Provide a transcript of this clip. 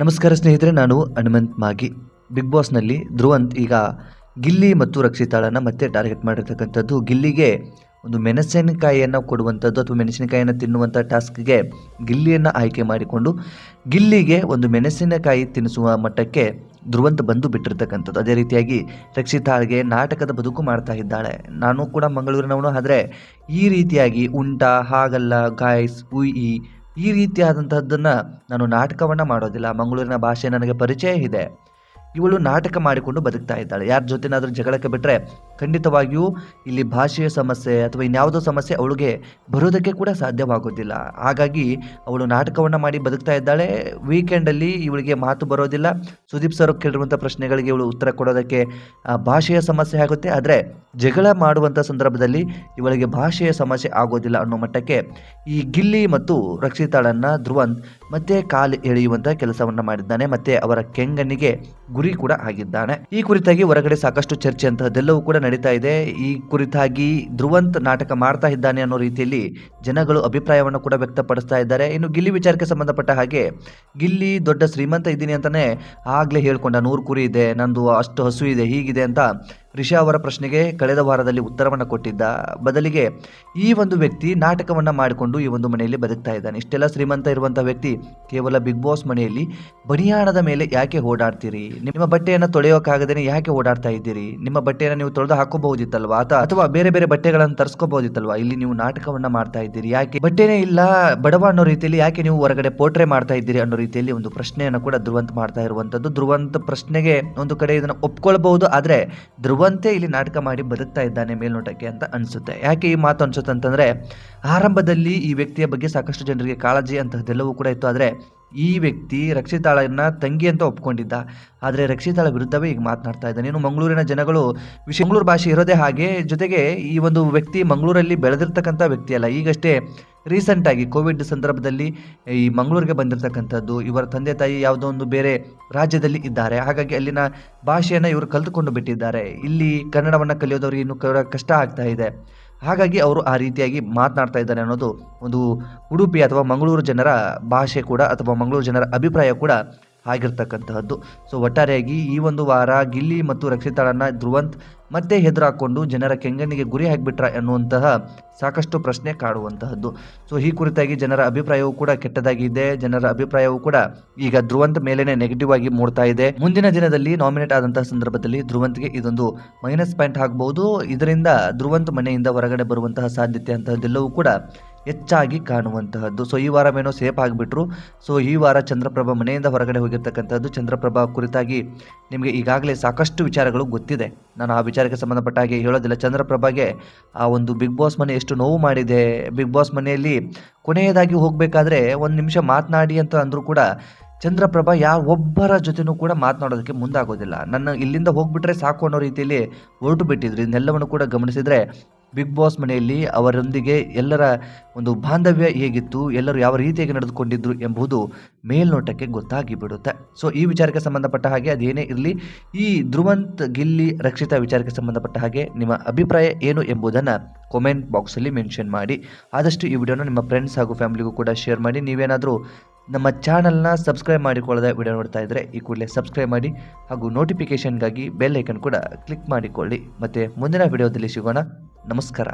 ನಮಸ್ಕಾರ ಸ್ನೇಹಿತರೆ, ನಾನು ಹನುಮಂತ್ ಮಾಗಿ. ಬಿಗ್ ಬಾಸ್ನಲ್ಲಿ ಧ್ರುವಂತ್ ಈಗ ಗಿಲ್ಲಿ ಮತ್ತು ರಕ್ಷಿತಾಳನ್ನು ಮತ್ತೆ ಟಾರ್ಗೆಟ್ ಮಾಡಿರ್ತಕ್ಕಂಥದ್ದು. ಗಿಲ್ಲಿಗೆ ಒಂದು ಮೆಣಸಿನಕಾಯಿಯನ್ನು ಕೊಡುವಂಥದ್ದು ಅಥವಾ ಮೆಣಸಿನಕಾಯಿಯನ್ನು ತಿನ್ನುವಂಥ ಟಾಸ್ಕ್ಗೆ ಗಿಲ್ಲಿಯನ್ನು ಆಯ್ಕೆ ಮಾಡಿಕೊಂಡು ಗಿಲ್ಲಿಗೆ ಒಂದು ಮೆಣಸಿನಕಾಯಿ ತಿನ್ನಿಸುವ ಮಟ್ಟಕ್ಕೆ ಧ್ರುವಂತ ಬಂದು ಬಿಟ್ಟಿರ್ತಕ್ಕಂಥದ್ದು. ಅದೇ ರೀತಿಯಾಗಿ ರಕ್ಷಿತಾಳ್ಗೆ ನಾಟಕದ ಬದುಕು ಮಾಡ್ತಾ ಇದ್ದಾಳೆ. ನಾನು ಕೂಡ ಮಂಗಳೂರಿನವನು, ಆದರೆ ಈ ರೀತಿಯಾಗಿ ಉಂಟ, ಹಾಗಲ್ಲ ಗಾಯ್ಸ್ ಉಯಿ ಈ ರೀತಿಯಾದಂತಹದ್ದನ್ನು ನಾನು ನಾಟಕವನ್ನು ಮಾಡೋದಿಲ್ಲ. ಮಂಗಳೂರಿನ ಭಾಷೆ ನನಗೆ ಪರಿಚಯ ಇದೆ. ಇವಳು ನಾಟಕ ಮಾಡಿಕೊಂಡು ಬದುಕ್ತಾ ಇದ್ದಾಳೆ. ಯಾರ ಜೊತೆನಾದರೂ ಜಗಳಕ್ಕೆ ಬಿಟ್ಟರೆ ಖಂಡಿತವಾಗಿಯೂ ಇಲ್ಲಿ ಭಾಷೆಯ ಸಮಸ್ಯೆ ಅಥವಾ ಇನ್ಯಾವುದೋ ಸಮಸ್ಯೆ ಅವಳಿಗೆ ಬರೋದಕ್ಕೆ ಕೂಡ ಸಾಧ್ಯವಾಗೋದಿಲ್ಲ. ಹಾಗಾಗಿ ಅವಳು ನಾಟಕವನ್ನು ಮಾಡಿ ಬದುಕ್ತಾ ಇದ್ದಾಳೆ. ವೀಕೆಂಡಲ್ಲಿ ಇವಳಿಗೆ ಮಾತು ಬರೋದಿಲ್ಲ. ಸುದೀಪ್ ಸರ್ ಕೇಳಿರುವಂಥ ಪ್ರಶ್ನೆಗಳಿಗೆ ಇವಳು ಉತ್ತರ ಕೊಡೋದಕ್ಕೆ ಭಾಷೆಯ ಸಮಸ್ಯೆ ಆಗುತ್ತೆ. ಆದರೆ ಜಗಳ ಮಾಡುವಂಥ ಸಂದರ್ಭದಲ್ಲಿ ಇವಳಿಗೆ ಭಾಷೆಯ ಸಮಸ್ಯೆ ಆಗೋದಿಲ್ಲ ಅನ್ನೋ ಮಟ್ಟಕ್ಕೆ ಈ ಗಿಲ್ಲಿ ಮತ್ತು ರಕ್ಷಿತಾಳನ್ನು ಧ್ರುವಂತ್ ಮತ್ತೆ ಕಾಲು ಎಳೆಯುವಂಥ ಕೆಲಸವನ್ನ ಮಾಡಿದ್ದಾನೆ, ಮತ್ತೆ ಅವರ ಕೆಂಗಣ್ಣಿಗೆ ಗುರಿ ಕೂಡ ಆಗಿದ್ದಾನೆ. ಈ ಕುರಿತಾಗಿ ಹೊರಗಡೆ ಸಾಕಷ್ಟು ಚರ್ಚೆ ಅಂತಹದ್ದೆಲ್ಲವೂ ಕೂಡ ನಡೀತಾ ಇದೆ. ಈ ಕುರಿತಾಗಿ ಧ್ರುವಂತ್ ನಾಟಕ ಮಾಡ್ತಾ ಇದ್ದಾನೆ ಅನ್ನೋ ರೀತಿಯಲ್ಲಿ ಜನಗಳು ಅಭಿಪ್ರಾಯವನ್ನು ಕೂಡ ವ್ಯಕ್ತಪಡಿಸ್ತಾ ಇದ್ದಾರೆ. ಇನ್ನು ಗಿಲ್ಲಿ ವಿಚಾರಕ್ಕೆ ಸಂಬಂಧಪಟ್ಟ ಹಾಗೆ ಗಿಲ್ಲಿ ದೊಡ್ಡ ಶ್ರೀಮಂತ ಇದ್ದೀನಿ ಅಂತಾನೆ ಆಗ್ಲೇ ಹೇಳ್ಕೊಂಡ ನೂರು ಕುರಿ ಇದೆ, ನಂದು ಅಷ್ಟು ಹಸು ಇದೆ, ಹೀಗಿದೆ ಅಂತ ರಿಷಾ ಅವರ ಪ್ರಶ್ನೆಗೆ ಕಳೆದ ವಾರದಲ್ಲಿ ಉತ್ತರವನ್ನು ಕೊಟ್ಟಿದ್ದ ಬದಲಿಗೆ ಈ ಒಂದು ವ್ಯಕ್ತಿ ನಾಟಕವನ್ನು ಮಾಡಿಕೊಂಡು ಈ ಒಂದು ಮನೆಯಲ್ಲಿ ಬದುಕ್ತಾ ಇದ್ದಾನೆ. ಇಷ್ಟೆಲ್ಲ ಶ್ರೀಮಂತ ಇರುವಂಥ ವ್ಯಕ್ತಿ ಕೇವಲ ಬಿಗ್ ಬಾಸ್ ಮನೆಯಲ್ಲಿ ಬನಿಯಾಣದ ಮೇಲೆ ಯಾಕೆ ಓಡಾಡ್ತೀರಿ? ನಿಮ್ಮ ಬಟ್ಟೆಯನ್ನು ತೊಳೆಯೋಕ್ಕಾಗದೇನೆ ಯಾಕೆ ಓಡಾಡ್ತಾ ಇದ್ದೀರಿ? ನಿಮ್ಮ ಬಟ್ಟೆಯನ್ನು ನೀವು ತೊಳೆದು ಹಾಕೋಬಹುದಿತ್ತಲ್ವಾ? ಅಥ- ಅಥವಾ ಬೇರೆ ಬೇರೆ ಬಟ್ಟೆಗಳನ್ನು ತರಿಸ್ಕೋಬಹುದಿತ್ತಲ್ವಾ? ಇಲ್ಲಿ ನೀವು ನಾಟಕವನ್ನು ಮಾಡ್ತಾ ಇದ್ದೀರಿ. ಯಾಕೆ? ಬಟ್ಟೆನೇ ಇಲ್ಲ ಬಡವ ಅನ್ನೋ ರೀತಿಯಲ್ಲಿ ಯಾಕೆ ನೀವು ಹೊರಗಡೆ ಪೋಟ್ರೆ ಮಾಡ್ತಾ ಇದ್ದೀರಿ ಅನ್ನೋ ರೀತಿಯಲ್ಲಿ ಒಂದು ಪ್ರಶ್ನೆಯನ್ನು ಕೂಡ ಧ್ರುವಂತ್ ಮಾಡ್ತಾ ಇರುವಂತದ್ದು. ಧ್ರುವಂತ ಪ್ರಶ್ನೆಗೆ ಒಂದು ಕಡೆ ಇದನ್ನು ಒಪ್ಕೊಳ್ಬಹುದು, ಆದ್ರೆ ಧ್ರುವಂತೆ ಇಲ್ಲಿ ನಾಟಕ ಮಾಡಿ ಬದುಕ್ತಾ ಇದ್ದಾನೆ ಮೇಲ್ನೋಟಕ್ಕೆ ಅಂತ ಅನಿಸುತ್ತೆ. ಯಾಕೆ ಈ ಮಾತು ಅನಿಸುತ್ತೆ ಅಂತಂದರೆ, ಆರಂಭದಲ್ಲಿ ಈ ವ್ಯಕ್ತಿಯ ಬಗ್ಗೆ ಸಾಕಷ್ಟು ಜನರಿಗೆ ಕಾಳಜಿ ಅಂತಹದ್ದೆಲ್ಲವೂ ಕೂಡ ಇತ್ತು. ಆದರೆ ಈ ವ್ಯಕ್ತಿ ರಕ್ಷಿತಾಳನ್ನ ತಂಗಿ ಅಂತ ಒಪ್ಕೊಂಡಿದ್ದ. ಆದರೆ ರಕ್ಷಿತಾಳ ವಿರುದ್ಧವೇ ಈಗ ಮಾತನಾಡ್ತಾ ಇದ್ದಾನೆ. ಇನ್ನು ಮಂಗಳೂರಿನ ಜನಗಳು ವಿಶ್, ಮಂಗಳೂರು ಭಾಷೆ ಇರೋದೇ ಹಾಗೆ ಜೊತೆಗೆ ಈ ಒಂದು ವ್ಯಕ್ತಿ ಮಂಗಳೂರಲ್ಲಿ ಬೆಳೆದಿರ್ತಕ್ಕಂಥ ವ್ಯಕ್ತಿ ಅಲ್ಲ. ಈಗಷ್ಟೇ ರೀಸೆಂಟಾಗಿ ಕೋವಿಡ್ ಸಂದರ್ಭದಲ್ಲಿ ಈ ಮಂಗಳೂರಿಗೆ ಬಂದಿರತಕ್ಕಂಥದ್ದು. ಇವರ ತಂದೆ ತಾಯಿ ಯಾವುದೋ ಒಂದು ಬೇರೆ ರಾಜ್ಯದಲ್ಲಿ ಇದ್ದಾರೆ. ಹಾಗಾಗಿ ಅಲ್ಲಿನ ಭಾಷೆಯನ್ನು ಇವರು ಕಲ್ತುಕೊಂಡು ಬಿಟ್ಟಿದ್ದಾರೆ. ಇಲ್ಲಿ ಕನ್ನಡವನ್ನು ಕಲಿಯೋದವ್ರಿಗೆ ಇನ್ನೂ ಕಷ್ಟ ಆಗ್ತಾ ಇದೆ. ಹಾಗಾಗಿ ಅವರು ಆ ರೀತಿಯಾಗಿ ಮಾತನಾಡ್ತಾ ಇದ್ದಾರೆ ಅನ್ನೋದು ಒಂದು ಉಡುಪಿ ಅಥವಾ ಮಂಗಳೂರು ಜನರ ಭಾಷೆ ಕೂಡ ಅಥವಾ ಮಂಗಳೂರು ಜನರ ಅಭಿಪ್ರಾಯ ಕೂಡ ಆಗಿರ್ತಕ್ಕಂತಹದ್ದು. ಸೊ ಒಟ್ಟಾರೆಯಾಗಿ ಈ ಒಂದು ವಾರ ಗಿಲ್ಲಿ ಮತ್ತು ರಕ್ಷಿತಾಳನ್ನ ಧ್ರುವಂತ್ ಮತ್ತೆ ಹೆದರಾಕೊಂಡು ಜನರ ಕೆಂಗಣ್ಣಿಗೆ ಗುರಿ ಹಾಕಿಬಿಟ್ರ ಎನ್ನುವಂತಹ ಸಾಕಷ್ಟು ಪ್ರಶ್ನೆ ಕಾಡುವಂತಹದ್ದು. ಸೊ ಈ ಕುರಿತಾಗಿ ಜನರ ಅಭಿಪ್ರಾಯವೂ ಕೂಡ ಕೆಟ್ಟದಾಗಿದೆ. ಜನರ ಅಭಿಪ್ರಾಯವೂ ಕೂಡ ಈಗ ಧ್ರುವಂತ್ ಮೇಲೇನೆ ನೆಗೆಟಿವ್ ಆಗಿ ಮೂಡ್ತಾ ಇದೆ. ಮುಂದಿನ ದಿನದಲ್ಲಿ ನಾಮಿನೇಟ್ ಆದಂತಹ ಸಂದರ್ಭದಲ್ಲಿ ಧ್ರುವಂತ್ಗೆ ಇದೊಂದು ಮೈನಸ್ ಪಾಯಿಂಟ್ ಆಗಬಹುದು ಇದರಿಂದ ಧ್ರುವಂತ್ ಮನೆಯಿಂದ ಹೊರಗಡೆ ಬರುವಂತಹ ಸಾಧ್ಯತೆ ಅಂತಹದ್ದೆಲ್ಲವೂ ಕೂಡ ಹೆಚ್ಚಾಗಿ ಕಾಣುವಂತಹದ್ದು. ಸೊ ಈ ವಾರವೇನೋ ಸೇಫ್ ಆಗಿಬಿಟ್ರು. ಸೊ ಈ ವಾರ ಚಂದ್ರಪ್ರಭಾ ಮನೆಯಿಂದ ಹೊರಗಡೆ ಹೋಗಿರ್ತಕ್ಕಂಥದ್ದು ಚಂದ್ರಪ್ರಭಾ ಕುರಿತಾಗಿ ನಿಮಗೆ ಈಗಾಗಲೇ ಸಾಕಷ್ಟು ವಿಚಾರಗಳು ಗೊತ್ತಿದೆ. ನಾನು ಆ ವಿಚಾರಕ್ಕೆ ಸಂಬಂಧಪಟ್ಟ ಹಾಗೆ ಹೇಳೋದಿಲ್ಲ. ಚಂದ್ರಪ್ರಭಾಗೆ ಆ ಒಂದು ಬಿಗ್ ಬಾಸ್ ಮನೆ ಎಷ್ಟು ನೋವು ಮಾಡಿದೆ. ಬಿಗ್ ಬಾಸ್ ಮನೆಯಲ್ಲಿ ಕೊನೆಯದಾಗಿ ಹೋಗಬೇಕಾದ್ರೆ ಒಂದು ನಿಮಿಷ ಮಾತನಾಡಿ ಅಂತ ಅಂದರೂ ಕೂಡ ಚಂದ್ರಪ್ರಭಾ ಯಾವ ಒಬ್ಬರ ಜೊತೆನೂ ಕೂಡ ಮಾತನಾಡೋದಕ್ಕೆ ಮುಂದಾಗೋದಿಲ್ಲ. ನನ್ನ ಇಲ್ಲಿಂದ ಹೋಗ್ಬಿಟ್ರೆ ಸಾಕು ಅನ್ನೋ ರೀತಿಯಲ್ಲಿ ಹೊರಟು ಬಿಟ್ಟಿದ್ರು. ಇದನ್ನೆಲ್ಲವನ್ನು ಕೂಡ ಗಮನಿಸಿದರೆ ಬಿಗ್ ಬಾಸ್ ಮನೆಯಲ್ಲಿ ಅವರೊಂದಿಗೆ ಎಲ್ಲರ ಒಂದು ಬಾಂಧವ್ಯ ಹೇಗಿತ್ತು, ಎಲ್ಲರೂ ಯಾವ ರೀತಿಯಾಗಿ ನಡೆದುಕೊಂಡಿದ್ರು ಎಂಬುದು ಮೇಲ್ನೋಟಕ್ಕೆ ಗೊತ್ತಾಗಿ ಬಿಡುತ್ತೆ ಸೊ ಈ ವಿಚಾರಕ್ಕೆ ಸಂಬಂಧಪಟ್ಟ ಹಾಗೆ ಅದೇನೇ ಇರಲಿ, ಈ ಧ್ರುವಂತ್ ಗಿಲ್ಲಿ ರಕ್ಷಿತ ವಿಚಾರಕ್ಕೆ ಸಂಬಂಧಪಟ್ಟ ಹಾಗೆ ನಿಮ್ಮ ಅಭಿಪ್ರಾಯ ಏನು ಎಂಬುದನ್ನು ಕಾಮೆಂಟ್ ಬಾಕ್ಸಲ್ಲಿ ಮೆನ್ಷನ್ ಮಾಡಿ. ಆದಷ್ಟು ಈ ವಿಡಿಯೋನ ನಿಮ್ಮ ಫ್ರೆಂಡ್ಸ್ ಹಾಗೂ ಫ್ಯಾಮಿಲಿಗೂ ಕೂಡ ಶೇರ್ ಮಾಡಿ. ನೀವೇನಾದರೂ ನಮ್ಮ ಚಾನಲ್ನ ಸಬ್ಸ್ಕ್ರೈಬ್ ಮಾಡಿಕೊಳ್ಳದೆ ವಿಡಿಯೋ ನೋಡ್ತಾ ಇದ್ದರೆ ಈ ಕೂಡಲೇ ಸಬ್ಸ್ಕ್ರೈಬ್ ಮಾಡಿ ಹಾಗೂ ನೋಟಿಫಿಕೇಷನ್ಗಾಗಿ ಬೆಲ್ ಐಕನ್ ಕೂಡ ಕ್ಲಿಕ್ ಮಾಡಿಕೊಳ್ಳಿ. ಮತ್ತು ಮುಂದಿನ ವಿಡಿಯೋದಲ್ಲಿ ಸಿಗೋಣ. ನಮಸ್ಕಾರ.